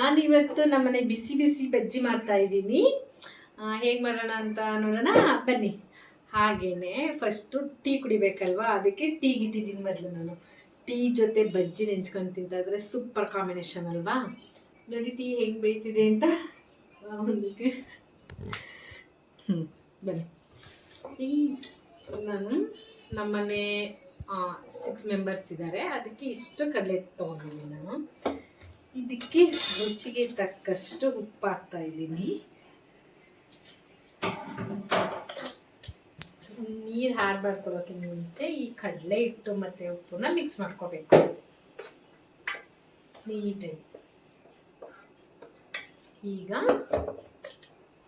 ನಾನು ಇವತ್ತು ನಮ್ಮನೆ ಬಿಸಿ ಬಿಸಿ ಬಜ್ಜಿ ಮಾಡ್ತಾ ಇದ್ದೀನಿ. ಹೇಗೆ ಮಾಡೋಣ ಅಂತ ನೋಡೋಣ? ಬನ್ನಿ. ಹಾಗೇನೆ ಫಸ್ಟು ಟೀ ಕುಡಿಬೇಕಲ್ವಾ? ಅದಕ್ಕೆ ಟೀ ಇಟ್ಟಿದ್ದೀನಿ ಮೊದಲು ನಾನು. ಟೀ ಜೊತೆ ಬಜ್ಜಿ ನೆಂಚ್ಕೊಂಡು ತಿಂತಾಯಿದ್ರೆ ಸೂಪರ್ ಕಾಂಬಿನೇಷನ್ ಅಲ್ವಾ? ನೋಡಿ, ಟೀ ಹೆಂಗೆ ಬೇಯ್ತಿದೆ ಅಂತ. ಒಂದಕ್ಕೆ. ಹ್ಞೂ ಬನ್ನಿ. ನಾನು ನಮ್ಮನೆ ಸಿಕ್ಸ್ ಮೆಂಬರ್ಸ್ ಇದ್ದಾರೆ. ಅದಕ್ಕೆ ಇಷ್ಟು ಕಡಲೆ ತೊಗೊಂಡಿದ್ದೀನಿ ನಾನು. ಇದಕ್ಕೆ ರುಚಿಗೆ ತಕ್ಕಷ್ಟು ಉಪ್ಪು ಹಾಕ್ತಾ ಇದ್ದೀನಿ. ನೀರು ಹಾರ್ಬಾರ್ಕೊಳ್ಳೋಕ್ಕಿಂತ ಮುಂಚೆ ಈ ಕಡಲೆ ಹಿಟ್ಟು ಮತ್ತು ಉಪ್ಪನ್ನ ಮಿಕ್ಸ್ ಮಾಡ್ಕೋಬೇಕು. ನೀಟಾಗಿ. ಈಗ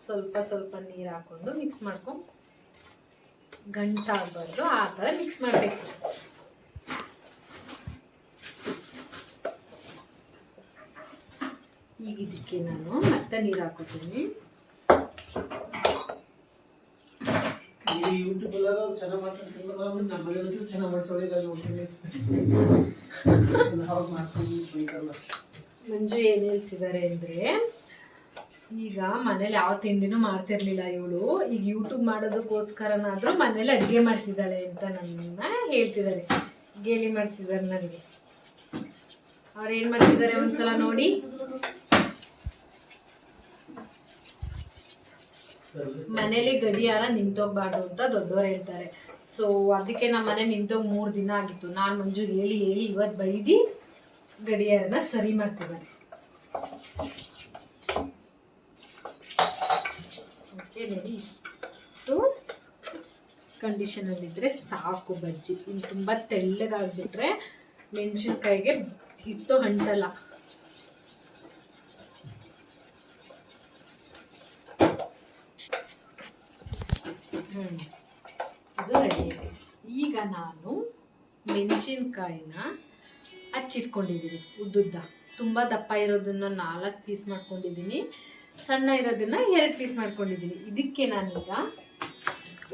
ಸ್ವಲ್ಪ ಸ್ವಲ್ಪ ನೀರು ಹಾಕೊಂಡು ಮಿಕ್ಸ್ ಮಾಡ್ಕೊಂಡು ಗಂಟಾಗಬಾರ್ದು, ಆ ಥರ ಮಿಕ್ಸ್ ಮಾಡಬೇಕು ಈಗ ಇದಕ್ಕೆ ನಾನು ಮತ್ತೆ ನೀರು ಹಾಕೋತೀನಿ ಈ ಯೂಟ್ಯೂಬ್ ಎಲ್ಲರೂ ಚೆನ್ನಾಗಿ ಮಾಡ್ಕೊಂಡು ನಾವು ನಮ್ಮ ಮನೆಯಲ್ಲಂತೂ ಚೆನ್ನಾಗಿ ಮಾಡ್ಕೊಳ್ಳಿ ಈಗ ನಾನು ಮತ್ತೆ ನೀರು ಹಾಕೋತೀನಿ. ಮಂಜು ಏನು ಹೇಳ್ತಿದ್ದಾರೆ ಅಂದರೆ ಈಗ ಮನೇಲಿ ಯಾವ ತಿಂಡಿನೂ ಮಾಡ್ತಿರ್ಲಿಲ್ಲ ಇವಳು. ಈಗ ಯೂಟ್ಯೂಬ್ ಮಾಡೋದಕ್ಕೋಸ್ಕರನಾದರೂ ಮನೇಲಿ ಅಡುಗೆ ಮಾಡ್ತಿದ್ದಾಳೆ ಅಂತ ನನ್ನ ಹೇಳ್ತಿದ್ದಾರೆ ಗೇಲಿ ಮಾಡ್ತಿದ್ದಾರೆ ನನಗೆ. ಅವ್ರು ಏನು ಮಾಡ್ತಿದ್ದಾರೆ ಒಂದ್ಸಲ ನೋಡಿ. ಮನೇಲಿ ಗಡಿಯಾರ ನಿಂತೋಗ್ಬಾರ್ದು ಅಂತ ದೊಡ್ಡವ್ರು ಹೇಳ್ತಾರೆ. ಸೊ ಅದಕ್ಕೆ ನಮ್ಮ ಮನೆ ನಿಂತೋಗಿ ಮೂರು ದಿನ ಆಗಿತ್ತು. ನಾನು ಮಂಜು ಹೇಳಿ ಹೇಳಿ ಇವತ್ತು ಬೈದಿ ಗಡಿಯಾರನ ಸರಿ ಮಾಡ್ತಿದ್ದಾರೆ ಓಕೆ ನೋಡಿ ಇಷ್ಟು ಕಂಡೀಷನಲ್ಲಿದ್ದರೆ ಸಾಕು ಬಜ್ಜಿ. ಇನ್ನು ತುಂಬ ತೆಳ್ಳಗಾಗ್ಬಿಟ್ರೆ ಮೆಣಸಿನ್ಕಾಯಿಗೆ ಹಿಟ್ಟು ಅಂಟಲ್ಲ ಇದು. ರೆಡಿ ಈಗ ನಾನು ಮೆಣಸಿನ್ಕಾಯಿನ ಹಚ್ಚಿಟ್ಕೊಂಡಿದ್ದೀನಿ ಉದ್ದುದ್ದ. ತುಂಬ ದಪ್ಪ ಇರೋದನ್ನ ನಾಲ್ಕು ಪೀಸ್ ಮಾಡ್ಕೊಂಡಿದ್ದೀನಿ ಸಣ್ಣ ಇರೋದನ್ನ ಎರಡು ಪೀಸ್ ಮಾಡ್ಕೊಂಡಿದ್ದೀನಿ ಇದಕ್ಕೆ ನಾನೀಗ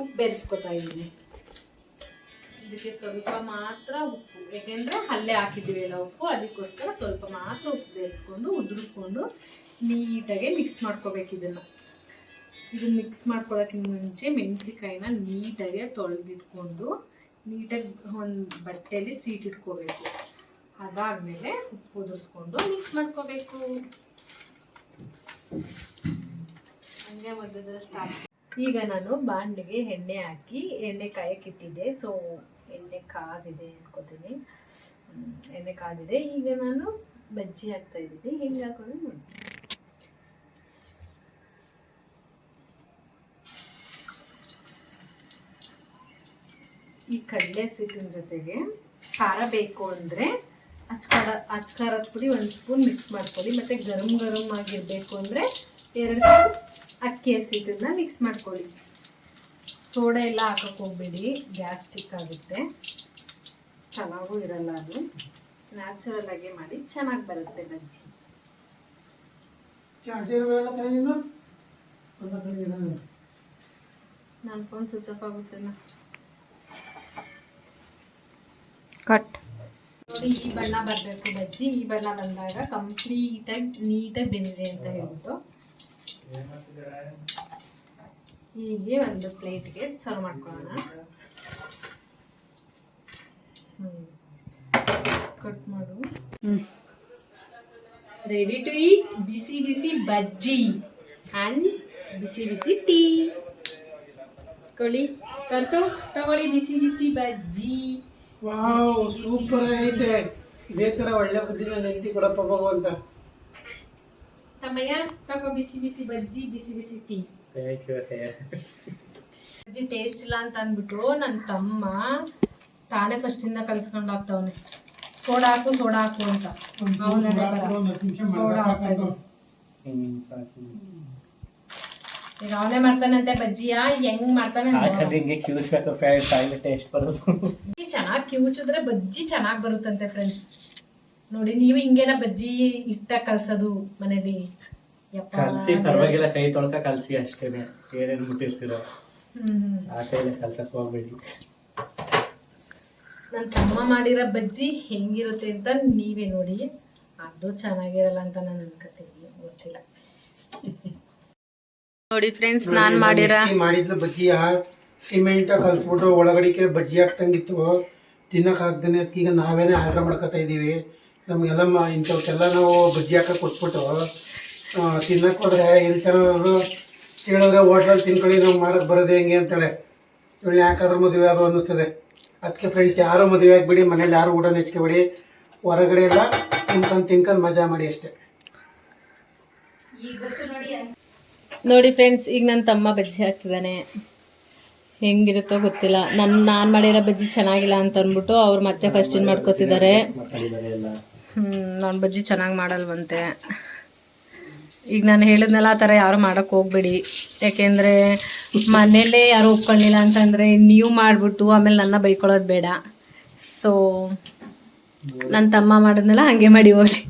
ಉಪ್ಪು ಬೆರೆಸ್ಕೊತಾ ಇದ್ದೀನಿ. ಇದಕ್ಕೆ ಸ್ವಲ್ಪ ಮಾತ್ರ ಉಪ್ಪು. ಯಾಕೆಂದರೆ ಅಲ್ಲೇ ಹಾಕಿದ್ದೀವಿ ಎಲ್ಲ ಉಪ್ಪು. ಅದಕ್ಕೋಸ್ಕರ ಸ್ವಲ್ಪ ಮಾತ್ರ ಉಪ್ಪು ಬೆರೆಸ್ಕೊಂಡು ಉದುರಿಸ್ಕೊಂಡು ನೀಟಾಗಿ ಮಿಕ್ಸ್ ಮಾಡ್ಕೋಬೇಕು ಇದನ್ನು. ಇದನ್ನ ಮಿಕ್ಸ್ ಮಾಡ್ಕೊಳ್ಳೋಕ್ಕಿಂತ ಮುಂಚೆ ಮೆಣಸಿಕಾಯಿನ ನೀಟಾಗಿ ತೊಳೆದಿಟ್ಕೊಂಡು, ನೀಟಾಗಿ ಒಂದು ಬಟ್ಟೆಯಲ್ಲಿ ಸೀಟ್ ಇಟ್ಕೋಬೇಕು. ಅದಾದಮೇಲೆ ಉಪ್ಪು ಉದುರಿಸ್ಕೊಂಡು ಮಿಕ್ಸ್ ಮಾಡ್ಕೋಬೇಕು. ಹಂಗೆ ಮಧ್ಯದಲ್ಲಿ ಸ್ಟಾರ್ಟ್ ಈಗ ನಾನು ಬಾಂಡಿಗೆ ಎಣ್ಣೆ ಹಾಕಿ, ಎಣ್ಣೆ ಕಾಯಕ್ಕಿಟ್ಟಿದ್ದೆ ಸೊ ಎಣ್ಣೆ ಕಾದಿದೆ ಅನ್ಕೋತೀನಿ. ಎಣ್ಣೆ ಕಾದಿದೆ. ಈಗ ನಾನು ಬಜ್ಜಿ ಹಾಕ್ತಾ ಇದ್ದೀನಿ. ಹೆಂಗೆ ಹಾಕೋದು ನೋಡಿ ಈ ಕಡಲೆ ಸಿಟ್ಟಿನ ಜೊತೆಗೆ ಖಾರ ಬೇಕು ಅಂದರೆ ಅಚ್ಕಾರ ಅಚ್ಕಾರದ ಪುಡಿ ಒಂದು ಸ್ಪೂನ್ ಮಿಕ್ಸ್ ಮಾಡ್ಕೊಳ್ಳಿ. ಮತ್ತು ಗರಂ ಗರಮ್ ಆಗಿರಬೇಕು ಅಂದರೆ ಎರಡು ಸ್ಪೂನ್ ಅಕ್ಕಿ ಹಸಿಟ್ಟನ್ನ ಮಿಕ್ಸ್ ಮಾಡ್ಕೊಳ್ಳಿ. ಸೋಡಾ ಎಲ್ಲ ಹಾಕಕ್ಕೆ ಹೋಗ್ಬೇಡಿ ಗ್ಯಾಸ್ಟಿಕ್ ಆಗುತ್ತೆ. ಚೆನ್ನಾಗೂ ಇರಲ್ಲ ಅದು. ನ್ಯಾಚುರಲ್ ಆಗಿ ಮಾಡಿ ಚೆನ್ನಾಗಿ ಬರುತ್ತೆ ಬಜ್ಜಿ. ನಾಲ್ಕೊಂದು ಸ್ವಿಚ್ ಆಫ್ ಆಗುತ್ತೇನ ಕಟ್. ಈ ಬಣ್ಣ ಬರಬೇಕು ಬಜ್ಜಿ. ಈ ಬಣ್ಣ ಬಂದಾಗ ಕಂಪ್ಲೀಟಾಗಿ ನೀಟಾಗಿ ಬೆಂದಿದೆ ಅಂತ ಹೇಳ್ಬಿಟ್ಟು. ಹೀಗೆ ಒಂದು ಪ್ಲೇಟ್ಗೆ ಸರ್ವ್ ಮಾಡ್ಕೊಳ್ಳೋಣ. ಕಟ್ ಮಾಡು. ರೆಡಿ ಟು ಈಟ್ ಬಿಸಿ ಬಿಸಿ ಬಜ್ಜಿ ಆ್ಯಂಡ್ ಬಿಸಿ ಬಿಸಿ ಟೀ ಕೊಳ್ಳಿ ಕರ್ಕೊ ತಗೊಳ್ಳಿ ಬಿಸಿ ಬಿಸಿ ಬಜ್ಜಿ. ವಾವ್ ಸೂಪರ್ ಐತೆ. ಇದೇ ತರ ಒಳ್ಳೆ ಬುದ್ಧಿನ ನೆನ್ತಿ ಕೊಡಪ್ಪ ಭಗವಂತ ತಮ್ಮಯ್ಯ ತಪ್ಪ ಬಿಸಿ ಬಿಸಿ ಬಜ್ಜಿ ಬಿಸಿ ಬಿಸಿ ಟೀ. ಬಜ್ಜಿ ಟೇಸ್ಟ್ ಇಲ್ಲ ಅಂತ ಅಂದ್ಬಿಟ್ಟು ನನ್ನ ತಮ್ಮ ತಾನೇ ಫಸ್ಟಿಂದ ಕಲಿಸ್ಕೊಂಡು ಹಾಕ್ತವನೆ. ಸೋಡಾ ಹಾಕು ಸೋಡಾ ಹಾಕು ಅಂತ. ಅವನ ಬರ. ಒಂದು ನಿಮಿಷ ಸೋಡಾ ಹಾಕ್ತಾ. ಈಗ ಅವನೇ ಮಾಡ್ತಾನಂತೆ ಬಜ್ಜಿಯ ಹೆಂಗ್ ಮಾಡ್ತಾನೆ ಹಾಕದ್ ಹಿಂಗೆ ಕಿವಿಸ್ಬೇಕು ಫ್ರೆಂಡ್ಸ್ ಅಲ್ಲಿ ಟೇಸ್ಟ್ ಬರೋದು. ಚೆನ್ನಾಗಿ ಕಿವುಚಿದ್ರೆ ಬಜ್ಜಿ ಚೆನ್ನಾಗಿ ಬರುತ್ತಂತೆ ಫ್ರೆಂಡ್ಸ್ ನೋಡಿ ನೀವು ಹಿಂಗೇನ ಬಜ್ಜಿ ಇಟ್ಟ ಕಲ್ಸೋದು ಮನೇಲಿ. ಯಪ್ಪ. ಕಲ್ಸಿ ಪರವಾಗಿಲ್ಲ ಕೈ ತೊಳ್ಕ ಕಲ್ಸಿ ಅಷ್ಟೇನೆ ಏನೇನ್ ಮುಟ್ಟಿರ್ತೀರೋ ಹ್ಮ್. ಆ ಕೈಲೇ ಕಲ್ಸಕ್ ಹೋಗ್ಬೇಡಿ. ನನ್ನ ತಮ್ಮ ಮಾಡಿರೋ ಬಜ್ಜಿ ಹೆಂಗಿರುತ್ತೆ ಅಂತ ನೀವೇ ನೋಡಿ. ಅದು ಚೆನ್ನಾಗಿರಲ್ಲ ಅಂತ ನಾನು ಅನ್ಕೋತೀನಿ. ಗೊತ್ತಿಲ್ಲ. ನೋಡಿ ಫ್ರೆಂಡ್ಸ್ ನಾನು ಮಾಡಿರ ಮಾಡಿದ್ಲು ಬಜ್ಜಿಯ. ಸಿಮೆಂಟ್ ಕಲ್ಸ್ಬಿಟ್ಟು ಒಳಗಡಿಕೆ ಬಜ್ಜಿ ಹಾಕ್ತಂಗಿತ್ತು ತಿನ್ನಕ್ ಆಗ್ದೇನೆ ಈಗ ನಾವೇನೇ ಆರ್ಡರ್ ಮಾಡ್ಕೊತಾ ಇದೀವಿ. ನಮ್ಗೆಲ್ಲ ಇಂಥವಕ್ಕೆಲ್ಲ ನಾವು ಬಜ್ಜಿ ಹಾಕಕ್ ಕೊಟ್ಬಿಟ್ಟು ತಿನ್ನಕ್ ಹೋದ್ರೆ ಎಲ್ಲಿ ಚೆನ್ನಾದ್ರು ಕೇಳಿದ್ರೆ ಹೋಟ್ಲಲ್ಲಿ ತಿನ್ಕೊಳ್ಳಿ ನಾವು ಮಾಡಕ್ ಬರೋದು ಹೆಂಗೆ ಅಂತೇಳಿ. ಇವ್ಳು ಯಾಕಾದ್ರೂ ಮದುವೆ ಅದು ಅನ್ನಿಸ್ತದೆ. ಅದಕ್ಕೆ ಫ್ರೆಂಡ್ಸ್ ಯಾರು ಮದುವೆ ಆಗ್ಬಿಡಿ ಮನೇಲಿ ಯಾರು ಊಟ ಹೆಚ್ಕೊಬೇಡಿ. ಹೊರಗಡೆ ಎಲ್ಲ ತಿನ್ಕೊಂಡು ತಿನ್ಕೊಂಡು ಮಜಾ ಮಾಡಿ ಅಷ್ಟೇ. ನೋಡಿ ಫ್ರೆಂಡ್ಸ್ ಈಗ ನನ್ನ ತಮ್ಮ ಬಜ್ಜಿ ಹಾಕ್ತಿದ್ದಾನೆ. ಹೆಂಗಿರುತ್ತೋ ಗೊತ್ತಿಲ್ಲ. ನನ್ನ ನಾನು ಮಾಡಿರೋ ಬಜ್ಜಿ ಚೆನ್ನಾಗಿಲ್ಲ ಅಂತ ಅಂದ್ಬಿಟ್ಟು ಅವ್ರು ಮತ್ತೆ ಫಸ್ಟ್ ಏನು ಮಾಡ್ಕೋತಿದ್ದಾರೆ? ನಾನು ಬಜ್ಜಿ ಚೆನ್ನಾಗಿ ಮಾಡಲ್ವಂತೆ. ಈಗ ನಾನು ಹೇಳಿದ್ನಲ್ಲ, ಆ ಥರ ಯಾರು ಮಾಡೋಕ್ಕೆ ಹೋಗ್ಬೇಡಿ. ಯಾಕೆಂದರೆ ಮನೇಲೇ ಯಾರು ಒಪ್ಕೊಂಡಿಲ್ಲ ಅಂತಂದರೆ ನೀವು ಮಾಡಿಬಿಟ್ಟು ಆಮೇಲೆ ನನ್ನ ಬೈಕೊಳ್ಳೋದು ಬೇಡ. ಸೊ ನನ್ನ ತಮ್ಮ ಮಾಡಿದ್ನಲ್ಲ, ಹಾಗೆ ಮಾಡಿ ಹೋಗ್ಲಿ.